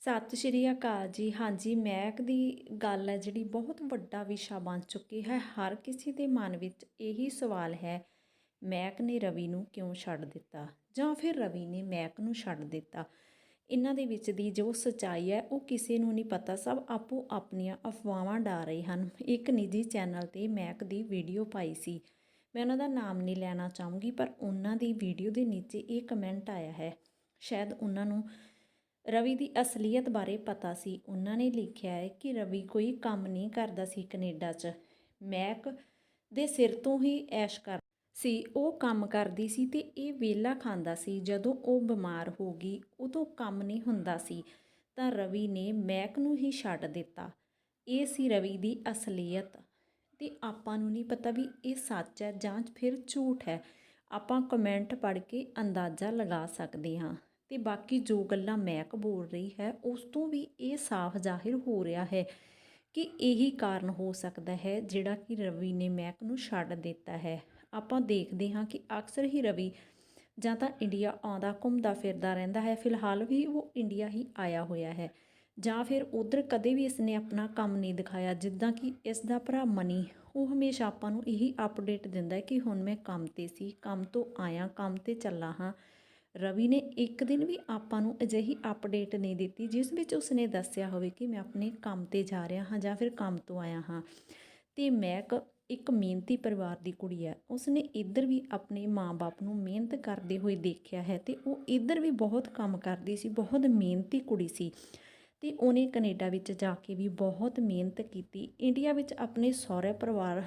ਸਤਿ ਸ਼੍ਰੀ ਅਕਾਲ ਜੀ। ਹਾਂਜੀ ਮਹਿਕ ਦੀ ਗੱਲ ਹੈ ਜਿਹੜੀ ਬਹੁਤ ਵੱਡਾ ਵਿਸ਼ਾ ਬਣ ਚੁੱਕੀ ਹੈ। ਹਰ ਕਿਸੇ ਦੇ ਮਨ ਵਿੱਚ ਇਹੀ ਸਵਾਲ ਹੈ ਮਹਿਕ ਨੇ ਰਵੀ ਨੂੰ ਕਿਉਂ ਛੱਡ ਦਿੱਤਾ? ਜਾਂ ਫਿਰ ਰਵੀ ਨੇ ਮਹਿਕ ਨੂੰ ਛੱਡ ਦਿੱਤਾ? ਇਹਨਾਂ ਦੇ ਵਿੱਚ ਦੀ ਜੋ ਸਚਾਈ ਹੈ, ਉਹ ਕਿਸੇ ਨੂੰ ਨਹੀਂ ਪਤਾ। ਸਭ ਆਪੋ ਆਪਣੀਆਂ ਅਫਵਾਹਾਂ ਡਾ ਰਹੇ ਹਨ। ਇੱਕ ਨਿੱਜੀ ਚੈਨਲ ਤੇ ਮਹਿਕ ਦੀ ਵੀਡੀਓ ਪਾਈ ਸੀ। ਮੈਂ ਉਹਨਾਂ ਦਾ ਨਾਮ ਨਹੀਂ ਲੈਣਾ ਚਾਹੂੰਗੀ, ਪਰ ਉਹਨਾਂ ਦੀ ਵੀਡੀਓ ਦੇ ਨੀਚੇ ਇਹ ਕਮੈਂਟ ਆਇਆ ਹੈ। ਸ਼ਾਇਦ ਉਹਨਾਂ ਨੂੰ ਰਵੀ ਦੀ ਅਸਲੀਅਤ ਬਾਰੇ ਪਤਾ ਸੀ। ਉਹਨਾਂ ਨੇ ਲਿਖਿਆ ਹੈ ਕਿ ਰਵੀ ਕੋਈ ਕੰਮ ਨਹੀਂ ਕਰਦਾ ਸੀ ਕੈਨੇਡਾ 'ਚ। ਮੈਕ ਦੇ ਸਿਰ ਤੋਂ ਹੀ ਐਸ਼ ਕਰ ਸੀ। ਉਹ ਕੰਮ ਕਰਦੀ ਸੀ ਤੇ ਇਹ ਵੇਲਾ ਖਾਂਦਾ ਸੀ। ਜਦੋਂ ਉਹ ਬਿਮਾਰ ਹੋ ਗਈ, ਉਦੋਂ ਕੰਮ ਨਹੀਂ ਹੁੰਦਾ ਸੀ, ਤਾਂ ਰਵੀ ਨੇ ਮੈਕ ਨੂੰ ਹੀ ਛੱਡ ਦਿੱਤਾ। ਇਹ ਸੀ ਰਵੀ ਦੀ ਅਸਲੀਅਤ। ਤੇ ਆਪਾਂ ਨੂੰ ਨਹੀਂ ਪਤਾ ਵੀ ਇਹ ਸੱਚ ਹੈ ਜਾਂ ਫਿਰ ਝੂਠ ਹੈ। ਆਪਾਂ ਕਮੈਂਟ ਪੜ੍ਹ ਕੇ ਅੰਦਾਜ਼ਾ ਲਗਾ ਸਕਦੇ ਹਾਂ। ਤੇ ਬਾਕੀ ਜੋ ਗੱਲਾਂ ਮਹਿਕ ਬੋਲ ਰਹੀ ਹੈ, ਉਸ ਤੋਂ ਵੀ ਇਹ ਸਾਫ਼ ਜ਼ਾਹਿਰ ਹੋ ਰਿਹਾ ਹੈ ਕਿ ਇਹੀ ਕਾਰਨ ਹੋ ਸਕਦਾ ਹੈ ਜਿਹੜਾ ਕਿ ਰਵੀ ਨੇ ਮਹਿਕ ਨੂੰ ਛੱਡ ਦਿੱਤਾ ਹੈ। ਆਪਾਂ ਦੇਖਦੇ ਹਾਂ ਕਿ ਅਕਸਰ ਹੀ ਰਵੀ ਜਾਂ ਤਾਂ ਇੰਡੀਆ ਆਉਂਦਾ, ਘੁੰਮਦਾ, ਫਿਰਦਾ ਰਹਿੰਦਾ ਹੈ। ਫਿਲਹਾਲ ਵੀ ਉਹ ਇੰਡੀਆ ਹੀ ਆਇਆ ਹੋਇਆ ਹੈ। ਜਾਂ ਫਿਰ ਉਧਰ ਕਦੇ ਵੀ ਇਸਨੇ ਆਪਣਾ ਕੰਮ ਨਹੀਂ ਦਿਖਾਇਆ, ਜਿੱਦਾਂ ਕਿ ਇਸ ਦਾ ਭਰਾ ਮਨੀ, ਉਹ ਹਮੇਸ਼ਾ ਆਪਾਂ ਨੂੰ ਇਹੀ ਅਪਡੇਟ ਦਿੰਦਾ ਹੈ ਕਿ ਹੁਣ ਮੈਂ ਕੰਮ ਤੇ ਸੀ, ਕੰਮ ਤੋਂ ਆਇਆ, ਕੰਮ ਤੇ ਚੱਲਾ ਹਾਂ। ਰਵੀ ਨੇ ਇੱਕ ਦਿਨ ਵੀ ਆਪਾਂ ਨੂੰ ਅਜਿਹੀ ਅਪਡੇਟ ਨਹੀਂ ਦਿੱਤੀ, ਜਿਸ ਵਿੱਚ ਉਸਨੇ ਦੱਸਿਆ ਹੋਵੇ ਕਿ ਮੈਂ ਆਪਣੇ ਕੰਮ ਤੇ ਜਾ ਰਿਹਾ ਹਾਂ ਜਾਂ ਫਿਰ ਕੰਮ ਤੋਂ ਆਇਆ ਹਾਂ। ਤੇ ਮੈਂ ਇੱਕ ਮਿਹਨਤੀ ਪਰਿਵਾਰ ਦੀ ਕੁੜੀ ਹੈ। ਉਸਨੇ ਇੱਧਰ ਵੀ ਆਪਣੇ ਮਾਂ ਬਾਪ ਨੂੰ ਮਿਹਨਤ ਕਰਦੇ ਹੋਏ ਦੇਖਿਆ ਹੈ ਤੇ ਉਹ ਇੱਧਰ ਵੀ ਬਹੁਤ ਕੰਮ ਕਰਦੀ ਸੀ, ਬਹੁਤ ਮਿਹਨਤੀ ਕੁੜੀ ਸੀ। ਤੇ ਉਹਨੇ ਕੈਨੇਡਾ ਵਿੱਚ ਜਾ ਕੇ ਵੀ ਬਹੁਤ ਮਿਹਨਤ ਕੀਤੀ। ਇੰਡੀਆ ਵਿੱਚ ਆਪਣੇ ਸਹੁਰੇ ਪਰਿਵਾਰ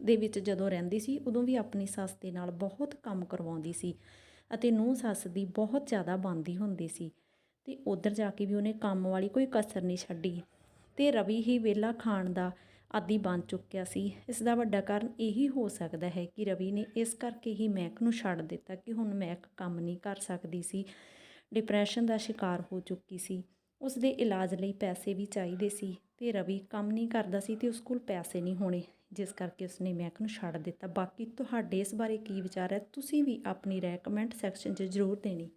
ਦੇ ਵਿੱਚ ਜਦੋਂ ਰਹਿੰਦੀ ਸੀ, ਉਦੋਂ ਵੀ ਆਪਣੀ ਸੱਸ ਦੇ ਨਾਲ ਬਹੁਤ ਕੰਮ ਕਰਵਾਉਂਦੀ ਸੀ। ਅਤੇ ਨੂੰਹ ਸੱਸ ਦੀ ਬਹੁਤ ਜ਼ਿਆਦਾ ਬਣਦੀ ਹੁੰਦੀ ਸੀ ਤੇ ਉਧਰ ਜਾ ਕੇ ਵੀ ਉਹਨੇ ਕੰਮ ਵਾਲੀ ਕੋਈ ਕਸਰ ਨਹੀਂ ਛੱਡੀ ਤੇ ਰਵੀ ਹੀ ਵੇਲਾ ਖਾਣ ਦਾ ਆਦੀ ਬਣ ਚੁੱਕਿਆ ਸੀ। ਇਸ ਦਾ ਵੱਡਾ ਕਾਰਨ ਇਹੀ ਹੋ ਸਕਦਾ ਹੈ ਕਿ ਰਵੀ ਨੇ ਇਸ ਕਰਕੇ ਹੀ ਮਹਿਕ ਨੂੰ ਛੱਡ ਦਿੱਤਾ ਕਿ ਹੁਣ ਮਹਿਕ ਕੰਮ ਨਹੀਂ ਕਰ ਸਕਦੀ ਸੀ। ਡਿਪਰੈਸ਼ਨ ਦਾ ਸ਼ਿਕਾਰ ਹੋ ਚੁੱਕੀ ਸੀ। ਉਸ ਦੇ ਇਲਾਜ ਲਈ ਪੈਸੇ ਵੀ ਚਾਹੀਦੇ ਸੀ ਤੇ ਰਵੀ ਕੰਮ ਨਹੀਂ ਕਰਦਾ ਸੀ ਤੇ ਉਸ ਕੋਲ ਪੈਸੇ ਨਹੀਂ ਹੋਣੇ। ਜਿਸ ਕਰਕੇ ਉਸਨੇ ਮਹਿਕ ਨੂੰ ਛੱਡ ਦਿੱਤਾ। ਬਾਕੀ ਤੁਹਾਡੇ ਇਸ ਬਾਰੇ ਕੀ ਵਿਚਾਰ ਹੈ? ਤੁਸੀਂ ਵੀ ਆਪਣੀ ਰਾਏ ਕਮੈਂਟ ਸੈਕਸ਼ਨ 'ਚ ਜ਼ਰੂਰ ਦੇਣੀ।